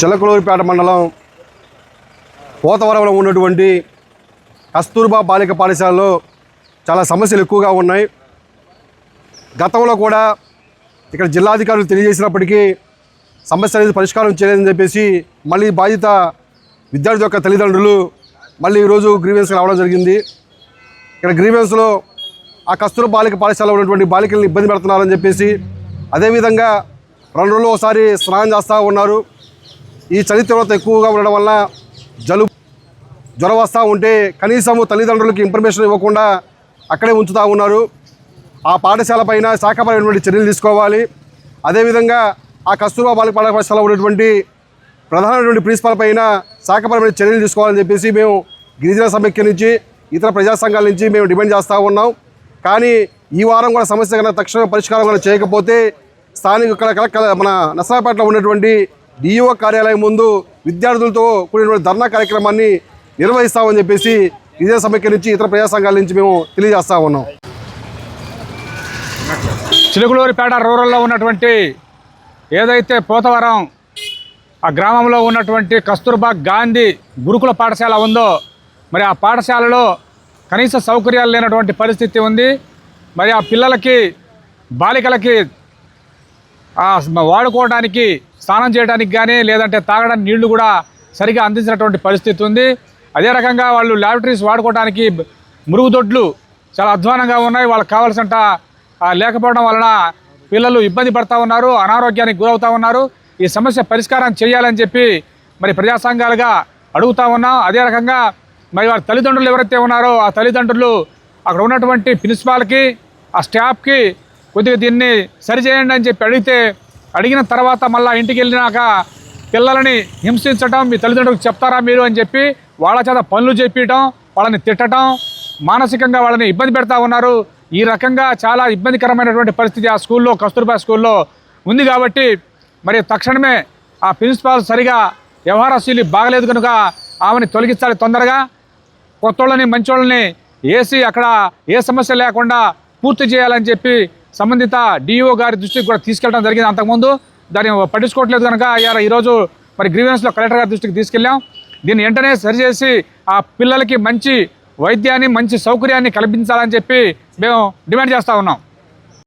చిలకలూరిపేట మండలం పోతవరంలో ఉన్నటువంటి కస్తూర్బా బాలిక పాఠశాలలో చాలా సమస్యలు ఎక్కువగా ఉన్నాయి. గతంలో కూడా ఇక్కడ జిల్లాధికారులు తెలియజేసినప్పటికీ సమస్య అనేది పరిష్కారం చేయలేదని చెప్పేసి మళ్ళీ బాధిత విద్యార్థి యొక్క తల్లిదండ్రులు మళ్ళీ ఈరోజు గ్రీవెన్స్కి రావడం జరిగింది. ఇక్కడ గ్రీవెన్స్లో ఆ కస్తూర బాలిక పాఠశాలలో ఉన్నటువంటి బాలికల్ని ఇబ్బంది పెడుతున్నారని చెప్పేసి అదేవిధంగా రెండు రోజులు ఒకసారి స్నానం చేస్తూ ఉన్నారు. ఈ చలి తీవ్రత ఎక్కువగా ఉండడం వల్ల జలుబు జ్వరం వస్తూ ఉంటే కనీసము తల్లిదండ్రులకు ఇన్ఫర్మేషన్ ఇవ్వకుండా అక్కడే ఉంచుతూ ఉన్నారు. ఆ పాఠశాల పైన శాఖపరమైనటువంటి చర్యలు తీసుకోవాలి. అదేవిధంగా ఆ కస్తూర్బా బాలిక పాఠశాల ఉన్నటువంటి ప్రధానమైనటువంటి ప్రిన్సిపాల్ పైన శాఖపరమైన చర్యలు తీసుకోవాలని చెప్పేసి మేము గిరిజన సమైక్య నుంచి ఇతర ప్రజా సంఘాల నుంచి మేము డిమాండ్ చేస్తూ ఉన్నాం. కానీ ఈ వారం కూడా సమస్య కన్నా తక్షణ పరిష్కారం కూడా చేయకపోతే స్థానిక మన నసరాపేటలో ఉన్నటువంటి డిఈఓ కార్యాలయం ముందు విద్యార్థులతో కూడినటువంటి ధర్నా కార్యక్రమాన్ని నిర్వహిస్తామని చెప్పేసి ఇదే సమైక్య నుంచి ఇతర ప్రజా సంఘాల నుంచి మేము తెలియజేస్తా ఉన్నాం. చిలుగులూరిపేట రూరల్లో ఉన్నటువంటి ఏదైతే పోతవరం ఆ గ్రామంలో ఉన్నటువంటి కస్తూర్బా గాంధీ గురుకుల పాఠశాల ఉందో మరి ఆ పాఠశాలలో కనీస సౌకర్యాలు లేనటువంటి పరిస్థితి ఉంది. మరి ఆ పిల్లలకి బాలికలకి వాడుకోవడానికి స్నానం చేయడానికి కానీ లేదంటే తాగడానికి నీళ్ళు కూడా సరిగా అందించినటువంటి పరిస్థితి ఉంది. అదే రకంగా వాళ్ళు ల్యాబరేటరీస్ వాడుకోవడానికి మురుగుదొడ్లు చాలా అధ్వానంగా ఉన్నాయి. వాళ్ళకి కావాల్సినంత లేకపోవడం వలన పిల్లలు ఇబ్బంది పడతా ఉన్నారు అనారోగ్యానికి గురవుతూ ఉన్నారు. ఈ సమస్య పరిష్కారం చేయాలని చెప్పి మరి ప్రజా సంఘాలుగా అడుగుతా ఉన్నాం. అదే రకంగా మరి వారి తల్లిదండ్రులు ఎవరైతే ఉన్నారో ఆ తల్లిదండ్రులు అక్కడ ఉన్నటువంటి ప్రిన్సిపాల్కి ఆ స్టాఫ్కి కొద్దిగా దీన్ని సరిచేయండి అని చెప్పి అడిగితే అడిగిన తర్వాత మళ్ళీ ఇంటికి వెళ్ళినాక పిల్లలని హింసించడం మీ తల్లిదండ్రులకు చెప్తారా మీరు అని చెప్పి వాళ్ళ చేత పనులు చెప్పియటం వాళ్ళని తిట్టడం మానసికంగా వాళ్ళని ఇబ్బంది పెడతా ఉన్నారు. ఈ రకంగా చాలా ఇబ్బందికరమైనటువంటి పరిస్థితి ఆ స్కూల్లో కస్తూర్బా స్కూల్లో ఉంది కాబట్టి మరి తక్షణమే ఆ ప్రిన్సిపాల్ సరిగా వ్యవహారశీలి బాగలేదు కనుక ఆమెని తొలగించాలి తొందరగా. కొత్తోళ్ళని మంచోళ్ళని వేసి అక్కడ ఏ సమస్య లేకుండా పూర్తి చేయాలని చెప్పి సంబంధిత డిఈఓ గారి దృష్టికి కూడా తీసుకెళ్ళడం జరిగింది. అంతకుముందు దాన్ని పట్టించుకోవట్లేదు కనుక ఇవాళ ఈరోజు మరి గ్రీవెన్స్లో కలెక్టర్ గారి దృష్టికి తీసుకెళ్ళాం. దీన్ని వెంటనే సరిచేసి ఆ పిల్లలకి మంచి వైద్యాన్ని మంచి సౌకర్యాన్ని కల్పించాలని చెప్పి మేము డిమాండ్ చేస్తూ ఉన్నాం.